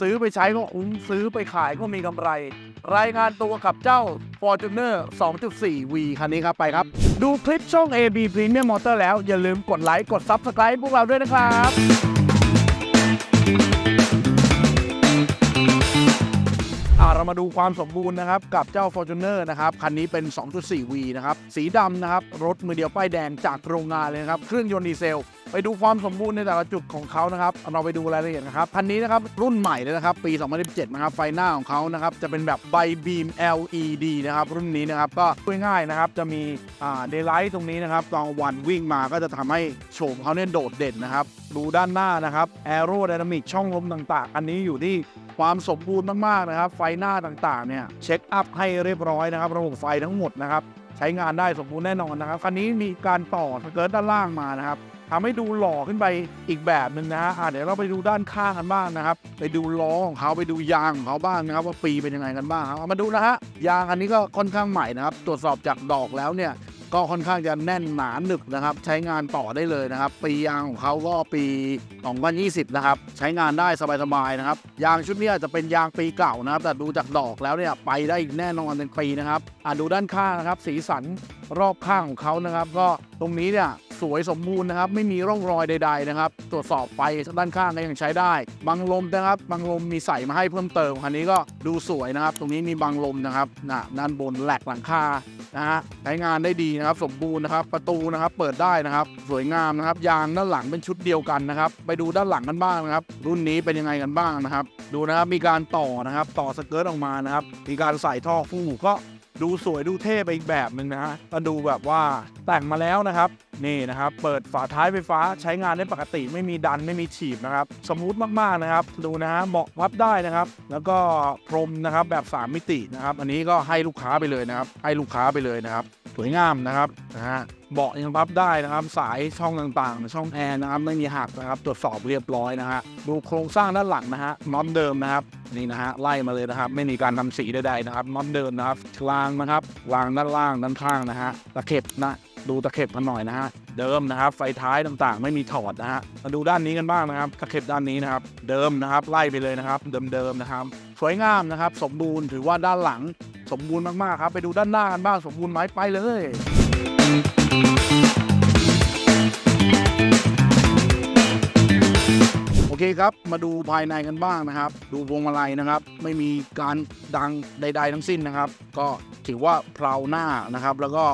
ซื้อไปใช้ก็คุ้มซื้อไปขายก็มีกำไร รายงานตัวกับเจ้า Fortuner 2.4V คันนี้ครับไปครับ ดูคลิปช่อง AB Premium Motor แล้วอย่าลืมกดไลค์กด Subscribe พวกเราด้วยนะครับอ่าเรามาดูความสมบูรณ์นะครับ กับเจ้า Fortuner นะครับ คันนี้เป็น 2.4V นะครับ สีดำนะครับ รถมือเดียวป้ายแดงจากโรงงานเลยนะครับ เครื่องยนต์ดีเซล ไปดูความสมบูรณ์ในแต่ละจุดของเขานะครับเราไปดูรายละเอียดนะครับคันนี้นะครับรุ่นใหม่เลยนะครับปี 2017 นะครับไฟหน้าของเขานะครับจะเป็นแบบใบบีม LED นะครับรุ่นนี้นะครับก็ง่ายๆนะครับจะมีอ่าเดย์ไลท์ตรงนี้นะครับตอนวันวิ่งมาก็จะทำให้โฉมเขาเนี่ยโดดเด่นนะครับดูด้านหน้านะครับแอโร d y นามิกช่องลมต่างๆ อันนี้อยู่ที่ความสมบูรณ์มากๆนะครับ ไฟหน้าต่างๆเนี่ยเช็คอัพให้เรียบร้อยนะครับ ระบบไฟทั้งหมดนะครับ ใช้งานได้สมบูรณ์แน่นอนนะครับคันนี้มีการต่อสเกิร์ตด้านล่างมานะครับ ทำให้ดูหล่อขึ้นไปอีกแบบหนึ่งนะฮะอะเดี๋ยวเราไปดูด้านข้างกันบ้างนะครับ ไปดูล้อของเขาไปดูยางของเขาบ้างนะครับว่าปีเป็นยังไงกันบ้างครับเอามาดูนะฮะยางอันนี้ก็ค่อนข้างใหม่นะครับ ตรวจสอบจากดอกแล้วเนี่ยก็ค่อนข้างจะแน่นหนาหนึบนะครับ ใช้งานต่อได้เลยนะครับ ปียางของเขาก็ปี2020 นะครับ ใช้งานได้สบายๆนะครับ ยางชุดนี้ยจะเป็นยางปีเก่านะครับ แต่ดูจากดอกแล้วเนี่ยไปได้อีกแน่นอนเป็นปีนะครับอะดูด้านข้างนะครับ สีสันรอบข้างของเขานะครับ ก็ตรงนี้เนี่ย สวยสมบูรณ์นะครับ ไม่มีร่องรอยใด ๆนะครับ ตรวจสอบไปด้านข้างก็ยังใช้ได้ บังลมนะครับบังลมมีใส่มาให้เพิ่มเติมคันนี้ก็ดูสวยนะครับ ตรงนี้มีบังลมนะครับนะด้านบนแหลกหลังคานะฮะใช้งานได้ดีนะครับ สมบูรณ์นะครับ ประตูนะครับเปิดได้นะครับ สวยงามนะครับ ยางด้านหลังเป็นชุดเดียวกันนะครับ ไปดูด้านหลังกันบ้างนะครับ รุ่นนี้เป็นยังไงกันบ้างนะครับ ดูนะครับมีการต่อนะครับ ต่อสเกิร์ตออกมานะครับ มีการใส่ท่อฟู่ก็ ดูสวยดูเท่ไปอีกแบบหนึ่งนะฮะก็ดูแบบว่าแต่งมาแล้วนะครับนี่นะครับ เปิดฝาท้ายไฟฟ้าใช้งานได้ปกติไม่มีดันไม่มีฉีบนะครับสมูทมากๆนะครับ ดูนะฮะเบาะวับได้นะครับ แล้วก็พรมนะครับแบบ 3 มิตินะครับ อันนี้ก็ให้ลูกค้าไปเลยนะครับ ให้ลูกค้าไปเลยนะครับ สวยงามนะครับนะฮะเบาะยังพับได้นะครับ สายช่องต่างๆ ช่องแอร์นะครับไม่มีหักนะครับ ตรวจสอบเรียบร้อยนะฮะดูโครงสร้างด้านหลังนะฮะน็อตเดิมนะครับนี่นะฮะไล่มาเลยนะครับ ไม่มีการทำสีใดๆนะครับน็อตเดิมนะครับรางนะครับวางด้านล่างด้านข้างนะฮะตะเข็บนะดูตะเข็บกันหน่อยนะฮะ เดิมนะครับ ไฟท้ายต่างๆ ไม่มีถอดนะฮะมาดูด้านนี้กันบ้างนะครับตะเข็บด้านนี้นะครับ เดิมนะครับ ไล่ไปเลยนะครับ เดิมๆนะครับสวยงามนะครับ สมบูรณ์ถือว่าด้านหลัง สมบูรณ์มากๆครับ ไปดูด้านหน้ากันบ้างสมบูรณ์ไหมไปเลย เคครับ มาดูภายในกันบ้างนะครับ ดูพวงมาลัยนะครับ ไม่มีการดังใด ๆ ทั้งสิ้นนะครับ ก็ถือว่าเพลาหน้านะครับ แล้วก็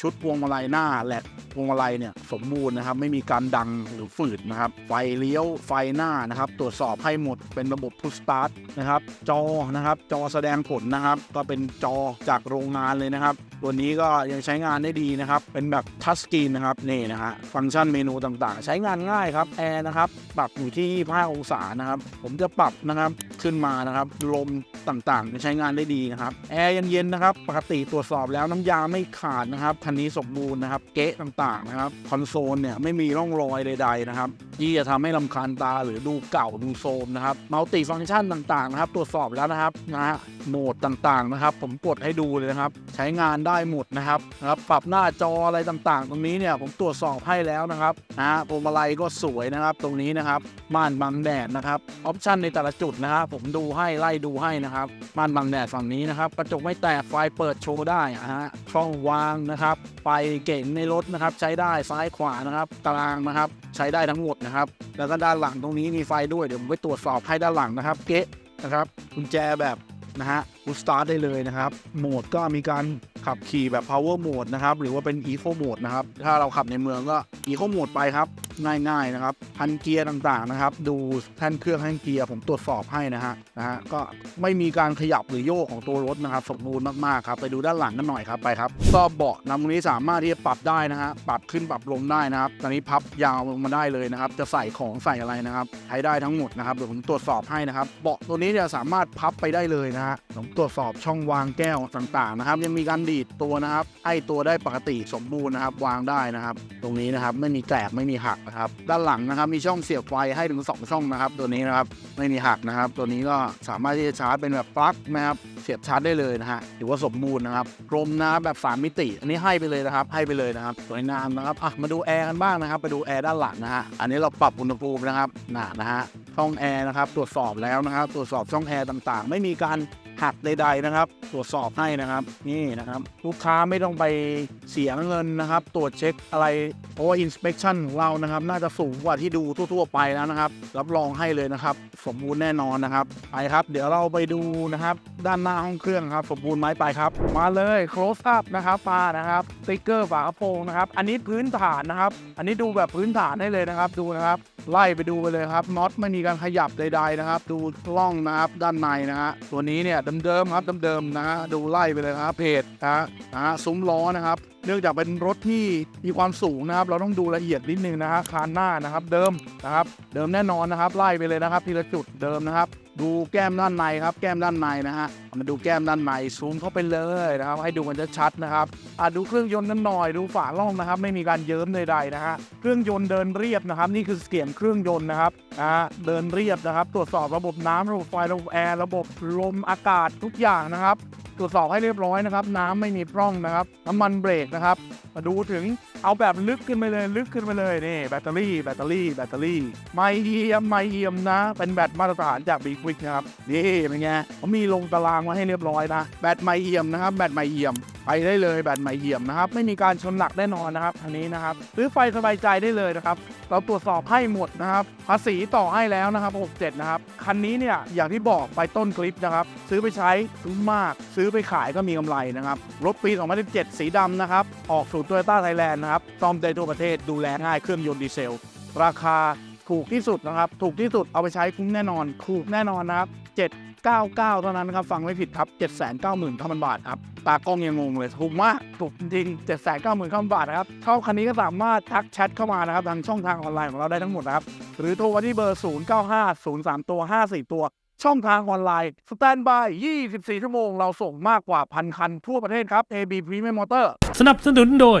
ชุดพวงมาลัยหน้าแหลกพวงมาลัยเนี่ยสมบูรณ์นะครับ ไม่มีการดังหรือฝืดนะครับ ไฟเลี้ยวไฟหน้านะครับ ตรวจสอบให้หมดเป็นระบบ push start นะครับ จอนะครับ จอแสดงผลนะครับ ก็เป็นจอจากโรงงานเลยนะครับ ตัวนี้ก็ยังใช้งานได้ดีนะครับ เป็นแบบทัชสกรีนนะครับนี่นะฮะฟังก์ชันเมนูต่างๆ ใช้งานง่ายครับแอร์นะครับปรับอยู่ที่5องศานะครับ ผมจะปรับนะครับขึ้นมานะครับลมต่างๆ ใช้งานได้ดีนะครับแอร์เย็นๆนะครับ ปกติตรวจสอบแล้วน้ำยาไม่ขาดนะครับคันนี้สมบูรณ์นะครับ เก๊ะต่างๆนะครับคอนโซลเนี่ยไม่มีร่องรอยใด ๆนะครับที่จะทำให้ลำคาญตาหรือดูเก่าดูโทรมนะครับมัลติฟังก์ชันต่างๆนะครับ ตรวจสอบแล้วนะครับนะฮะโหมดต่างๆนะครับ ผมกดให้ดูเลยนะครับ ใช้งานได้หมดนะครับนะครับปรับหน้าจออะไรต่างๆ ตรงนี้เนี่ยผมตรวจสอบให้แล้วนะครับนะฮะพวงมาลัยก็สวยนะครับ ตรงนี้นะครับม่านบังแดดนะครับออปชันในแต่ละจุดนะครับผมดูให้ไล่ดูให้นะครับม่านบังแดดฝั่งนี้นะครับกระจกไม่แตกไฟเปิดโชว์ได้อะฮะช่องวางนะครับไฟเก่งในรถนะครับใช้ได้ซ้ายขวานะครับกลางนะครับใช้ได้ทั้งหมดนะครับแล้วก็ด้านหลังตรงนี้มีไฟด้วยเดี๋ยวผมไปตรวจสอบให้ด้านหลังนะครับเก๊ะนะครับกุญแจแบบนะฮะกูสตาร์ทได้เลยนะครับ โหมดก็มีการ ขับขี่แบบ power mode นะครับ หรือว่าเป็น eco mode นะครับ ถ้าเราขับในเมืองก็ eco mode ไปครับ ง่าย ๆ นะครับ พันเกียร์ต่างๆนะครับ ดูแท่นเครื่องแท่นเกียร์ผมตรวจสอบให้นะฮะนะฮะก็ไม่มีการขยับหรือโยกของตัวรถนะครับสมบูรณ์มากๆครับไปดูด้านหลังกันหน่อยครับไปครับก็เบาะนำตรงนี้สามารถที่จะปรับได้นะฮะปรับขึ้นปรับลงได้นะครับ ตอนนี้พับยาวลงมาได้เลยนะครับ จะใส่ของใส่อะไรนะครับใช้ได้ทั้งหมดนะครับเดี๋ยวผมตรวจสอบให้นะครับเบาะตัวนี้เนี่ยสามารถพับไปได้เลยนะฮะผมตรวจสอบช่องวางแก้วต่างๆนะครับ ยังมีการดีดตัวนะครับให้ตัวได้ปกติสมบูรณ์นะครับ วางได้นะครับ ตรงนี้นะครับไม่มีแตกไม่มีหักนะครับ ด้านหลังนะครับมีช่องเสียบไฟให้ถึง 2 ช่องนะครับ ตัวนี้นะครับไม่มีหักนะครับ ตัวนี้ก็สามารถที่จะชาร์จเป็นแบบปลั๊กนะครับเสียบชาร์จได้เลยนะฮะถือว่าสมบูรณ์นะครับกลมนะครับแบบ3มิติ อันนี้ให้ไปเลยนะครับ ให้ไปเลยนะครับสวยงามนะครับอะมาดูแอร์กันบ้างนะครับไปดูแอร์ด้านหลังนะฮะอันนี้เราปรับอุณหภูมินะครับหนานะฮะ ช่องแอร์นะครับตรวจสอบแล้วนะครับ ตรวจสอบช่องแอร์ต่างๆ ไม่มีการหักใดๆนะครับ ตรวจสอบให้นะครับนี่นะครับ ลูกค้าไม่ต้องไปเสียเงินนะครับ ตรวจเช็คอะไรเพราะว่า inspection ของเรานะครับ น่าจะสูงกว่าที่ดูทั่วๆไปแล้วนะครับ รับรองให้เลยนะครับ สมบูรณ์แน่นอนนะครับไปครับ เดี๋ยวเราไปดูนะครับ ด้านหน้าห้องเครื่องครับ สมบูรณ์ไหมไปครับ มาเลย close up นะครับปานะครับสติ๊กเกอร์ฝากระโปรงนะครับ อันนี้พื้นฐานนะครับ อันนี้ดูแบบพื้นฐานได้เลยนะครับ ดูนะครับ ไล่ไปดูไปเลยครับน็อตไม่มีการขยับใดๆนะครับ ดูล่องนะครับด้านในนะฮะตัวนี้เนี่ยเดิมๆครับเดิมๆนะฮะดูไล่ไปเลยครับเพจนะฮะซุ้มล้อนะครับเนื่องจากเป็นรถที่มีความสูงนะครับ เราต้องดูละเอียดนิดนึงนะฮะคานหน้านะครับ เดิมนะครับ เดิมแน่นอนนะครับ ไล่ไปเลยนะครับทีละจุดเดิมนะครับ ดูแก้มด้านในครับ แก้มด้านในนะฮะ มาดูแก้มด้านในซูมเข้าไปเลยนะครับ ให้ดูกันชัดๆนะครับอะดูเครื่องยนต์กันหน่อยดูฝาล่องนะครับ ไม่มีการเยิ้มใดๆนะฮะเครื่องยนต์เดินเรียบนะครับ นี่คือเสียงเครื่องยนต์นะครับอ่าเดินเรียบนะครับ ตรวจสอบระบบน้ำระบบไฟระบบแอร์ระบบลมอากาศทุกอย่างนะครับตรวจสอบให้เรียบร้อยนะครับ น้ำไม่มีพร่องนะครับ น้ำมันเบรกนะครับ มาดูถึงเอาแบบลึกขึ้นไปเลยลึกขึ้นไปเลยนี่แบตเตอรี่แบตเตอรี่แบตเตอรี่ ไม่เอียมไม่เอียมนะ เป็นแบตมาตรฐานจากบิ๊กวิกนะครับนี่เป็นไงเขามีลงตารางมาให้เรียบร้อยนะ แบตไม่เอี่ยมนะครับ แบตไม่เอี่ยม ไปได้เลยแบตไม่เอี่ยมนะครับ ไม่มีการชนหนักแน่นอนนะครับอันนี้นะครับซื้อไฟสบายใจได้เลยนะครับ เราตรวจสอบให้หมดนะครับ ภาษีต่อให้แล้วนะครับ67นะครับ คันนี้เนี่ยอย่างที่บอกไปต้นคลิปนะครับ ซื้อไปใช้คุ้มมาก ซื้อไปขายก็มีกำไรนะครับ รถปี 2017 สีดำนะครับ ออกสู่โตโยต้าไทยแลนด์นะครับซ่อมได้ทั่วประเทศดูแลง่ายเครื่องยนต์ดีเซล ราคาถูกที่สุดนะครับ ถูกที่สุดเอาไปใช้คุ้มแน่นอน ถูกแน่นอนนะครับ 799เท่านั้นครับฟังไม่ผิดครับ799,000บาทครับตากล้องยังงงเลยถูกมากถูกจริง799,000บาทนะครับชอบคันนี้ก็สามารถทักแชทเข้ามานะครับทางช่องทางออนไลน์ของเราได้ทั้งหมดนะครับหรือโทรมาที่เบอร์ 095003ตัว54 ตัว ช่องทางออนไลน์ สแตนบาย 24 ชั่วโมง เราส่งมากกว่าพันคันทั่วประเทศครับ AB Premium Motor สนับสนุนโดย